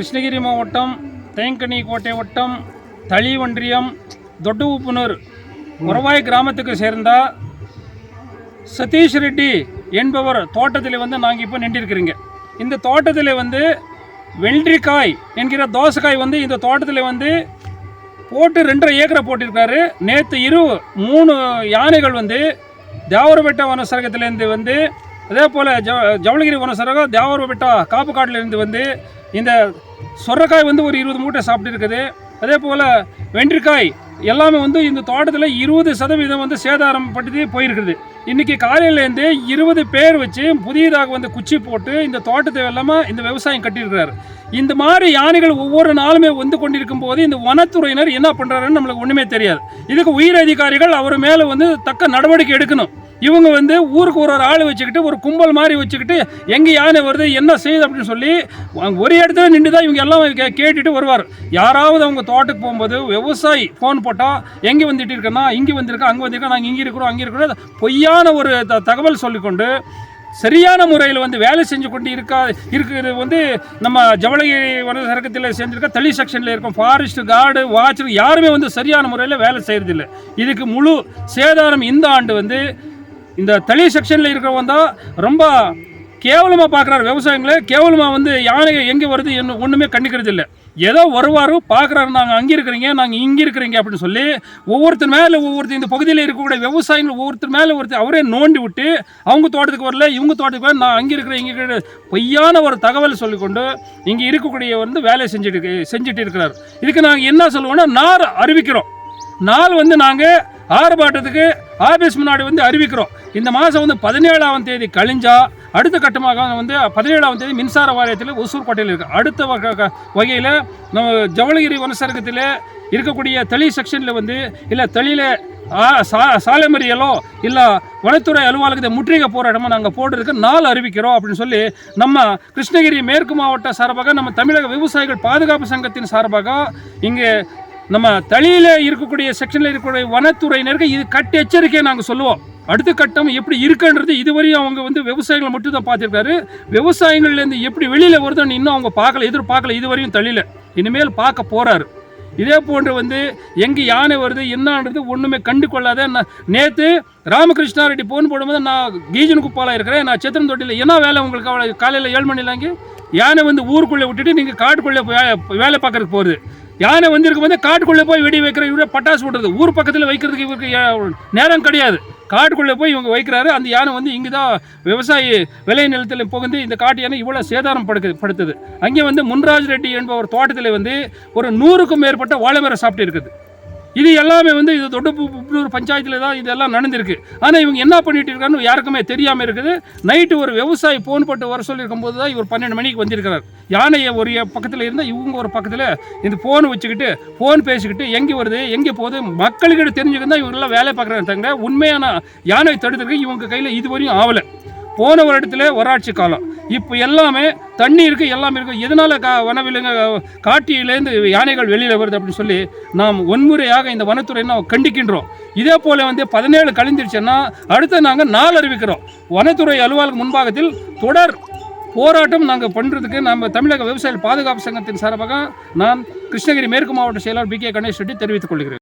கிருஷ்ணகிரி மாவட்டம் தேங்கனி கோட்டை வட்டம் தளி ஒன்றியம் தொட்டு உப்புனூர் உறவாய் கிராமத்துக்கு சேர்ந்த சதீஷ் ரெட்டி என்பவர் தோட்டத்தில் வந்து நாங்கள் இப்போ நின்றிருக்கிறீங்க. இந்த தோட்டத்தில் வந்து வெள்ளரிக்காய் என்கிற தோசைக்காய் வந்து இந்த தோட்டத்தில் வந்து போட்டு ரெண்டரை ஏக்கரை போட்டிருக்காரு. நேற்று இரு மூணு யானைகள் வந்து தேவரபெட்டா வனசரகத்திலேருந்து வந்து அதே போல் ஜ ஜவளகிரி வனசரகம் தேவரபெட்டா காப்புக்காட்டிலேருந்து வந்து இந்த சொரக்காய் வந்து ஒரு இருபது மூட்டை சாப்பிட்டு இருக்குது. அதே போல் வெள்ளரிக்காய் எல்லாமே வந்து இந்த தோட்டத்தில் இருபது சதவீதம் வந்து சேதாரம் பட்டு போயிருக்குது இன்றைக்கி காலையிலேருந்து இருபது பேர் வச்சு புதியதாக வந்து குச்சி போட்டு இந்த தோட்டத்தை எல்லாமே இந்த விவசாயம் கட்டியிருக்கிறாரு. இந்த மாதிரி யானைகள் ஒவ்வொரு நாளுமே வந்து கொண்டிருக்கும் போது இந்த வனத்துறையினர் என்ன பண்ணுறாருன்னு நம்மளுக்கு ஒன்றுமே தெரியாது. இதுக்கு உயிர் அதிகாரிகள் அவர் மேலே வந்து தக்க நடவடிக்கை எடுக்கணும். இவங்க வந்து ஊருக்கு ஒரு ஒரு ஆள் வச்சுக்கிட்டு ஒரு கும்பல் மாதிரி வச்சுக்கிட்டு எங்கே யானை வருது? என்ன செய்யுது? அப்படின்னு சொல்லி ஒரு இடத்துல நின்று தான் இவங்க எல்லாம் கே- கேட்டுட்டு வருவார். யாராவது அவங்க தோட்டத்துக்கு போகும்போது விவசாயி ஃபோன் போட்டால் எங்கே வந்துட்டு இருக்கேன்னா? இங்கே வந்திருக்கோம் அங்கே வந்திருக்கேன் நாங்கள் இங்கே இருக்கிறோம் அங்கே இருக்கிறோம். பொய்யான ஒரு த- தகவல் சொல்லிக்கொண்டு சரியான முறையில் வந்து வேலை செஞ்சு கொண்டு இருக்கா இருக்கிறது வந்து நம்ம ஜவளகிரி வன சரகத்தில் செஞ்சிருக்க தளி செக்ஷனில் இருக்கும். ஃபாரஸ்ட் கார்டு வாட்சர் யாருமே வந்து சரியான முறையில் வேலை செய்கிறதில்ல இதுக்கு முழு சேதாரம் இந்த ஆண்டு வந்து இந்த தளி செக்ஷனில் இருக்கிறவங்க தான் ரொம்ப கேவலமாக பார்க்குறாரு விவசாயிங்களை. கேவலமாக வந்து யானை எங்கே வருது என்ன ஒன்றுமே கண்டுக்கிறது இல்லை. ஏதோ வருவார் பார்க்குறாரு நாங்கள் அங்கே இருக்கிறீங்க நாங்கள் இங்கே இருக்கிறீங்க அப்படின்னு சொல்லி ஒவ்வொருத்தர் மேலே ஒவ்வொருத்தர் இந்த பகுதியில் இருக்கக்கூடிய விவசாயிகள் ஒவ்வொருத்தர் மேலே ஒருத்தர் அவரே நோண்டி விட்டு அவங்க தோட்டத்துக்கு வரல இவங்க தோட்டத்துக்கு வரல நான் அங்கே இருக்கிறேன் இங்கே பொய்யான ஒரு தகவல் சொல்லிக்கொண்டு இங்கே இருக்கக்கூடிய வந்து வேலையை செஞ்சுட்டு செஞ்சுட்டு இருக்கிறார். இதுக்கு நாங்கள் என்ன சொல்லுவோம்னா நார் அறிவிக்கிறோம். நாள் வந்து நாங்கள் ஆர்ப்பாட்டத்துக்கு ஆபீஸ் முன்னாடி வந்து அறிவிக்கிறோம். இந்த மாதம் வந்து பதினேழாம் தேதி கழிஞ்சா அடுத்த கட்டமாக வந்து பதினேழாம் தேதி மின்சார வாரியத்தில் ஒசூர்பேட்டையில் இருக்குது அடுத்த வகையில் நம்ம ஜவளகிரி வனசரகத்தில் இருக்கக்கூடிய தளி செக்ஷனில் வந்து இல்லை தளியில் சா சாலை மறியலோ இல்லை வனத்துறை அலுவலகத்தை முற்றுகை போராட்டமாக நாங்கள் போடுறதுக்கு நாள் அறிவிக்கிறோம் அப்படின்னு சொல்லி நம்ம கிருஷ்ணகிரி மேற்கு மாவட்ட சார்பாக நம்ம தமிழக விவசாயிகள் பாதுகாப்பு சங்கத்தின் சார்பாக இங்கே நம்ம தளியில் இருக்கக்கூடிய செக்ஷனில் இருக்கக்கூடிய வனத்துறையினருக்கு இது கட்டு எச்சரிக்கையை நாங்கள் சொல்லுவோம். அடுத்த கட்டம் எப்படி இருக்குன்றது இதுவரையும் அவங்க வந்து விவசாயிகளை மட்டும் தான் பார்த்துருக்காரு. விவசாயிகள்லேருந்து எப்படி வெளியில் வருதுன்னு இன்னும் அவங்க பார்க்கல எதிர்பார்க்கல இதுவரையும் தள்ளியில் இனிமேல் பார்க்க போகிறாரு இதே போன்று வந்து எங்கே யானை வருது என்னன்றது ஒன்றுமே கண்டு கொள்ளாத நேற்று ராமகிருஷ்ணா ரெட்டி போன் போடும்போது நான் கீஜன் குப்பாலாக இருக்கிறேன் நான் சித்திரன் தொட்டியில் என்ன வேலை உங்களுக்கு? காலையில் ஏழு மணிலாங்க யானை வந்து ஊருக்குள்ளே விட்டுட்டு நீங்கள் காட்டுக்குள்ளே போய் வேலை பார்க்கறதுக்கு போகுது. யானை வந்திருக்கும் போது காட்டுக்குள்ளே போய் வெடி வைக்கிற இவரே பட்டாசு விடுறது ஊர் பக்கத்தில் வைக்கிறதுக்கு இவருக்கு நேரம் கிடையாது. காட்டுக்குள்ளே போய் இவங்க வைக்கிறாரு. அந்த யானை வந்து இங்கே தான் விவசாயி விளை நிலத்தில் புகுந்து இந்த காட்டு யானை இவ்வளோ சேதாரம் படுக்கு படுத்துது. அங்கே வந்து முன்ராஜ் ரெட்டி என்பவர் தோட்டத்தில் வந்து ஒரு நூறுக்கும் மேற்பட்ட வாழைமரம் சாப்பிட்டு இருக்குது. இது எல்லாமே வந்து இது தொட்டப்பூர் பஞ்சாயத்தில் தான் இதெல்லாம் நடந்திருக்கு. ஆனால் இவங்க என்ன பண்ணிட்டு இருக்காருன்னு யாருக்குமே தெரியாமல் இருக்குது. நைட்டு ஒரு விவசாயி ஃபோன் போட்டு வர சொல்லியிருக்கும் போது தான் இவர் பன்னெண்டு மணிக்கு வந்திருக்கிறார். யானையை ஒரு பக்கத்தில் இருந்தால் இவங்க ஒரு பக்கத்தில் இந்த ஃபோன் வச்சுக்கிட்டு ஃபோன் பேசிக்கிட்டு எங்கே வருது எங்கே போகுது மக்களுக்கிட்ட தெரிஞ்சுக்கிட்டு தான் இவங்கெல்லாம் வேலை பார்க்குறாங்க தங்க உண்மையான யானை தடுத்துருக்கு இவங்க கையில் இதுவரையும் ஆகலை போன வருடத்துல வராட்சி காலம். இப்போ எல்லாமே தண்ணி இருக்குது எல்லாமே இருக்குது எதனால் கா வனவிலங்கு காட்டியிலேருந்து யானைகள் வெளியில் வருது அப்படின்னு சொல்லி நாம் ஒன்முறையாக இந்த வனத்துறை நாம் கண்டிக்கின்றோம். இதே போல் வந்து பதினேழு கழிஞ்சிருச்சுன்னா அடுத்து நாங்கள் நாள் அறிவிக்கிறோம். வனத்துறை அலுவலக முன்பாகத்தில் தொடர் போராட்டம் நாங்கள் பண்ணுறதுக்கு நம்ம தமிழக விவசாயிகள் பாதுகாப்பு சங்கத்தின் சார்பாக நான் கிருஷ்ணகிரி மேற்கு மாவட்ட செயலாளர் பி கே கணேஷ் ரெட்டி தெரிவித்துக் கொள்கிறேன்.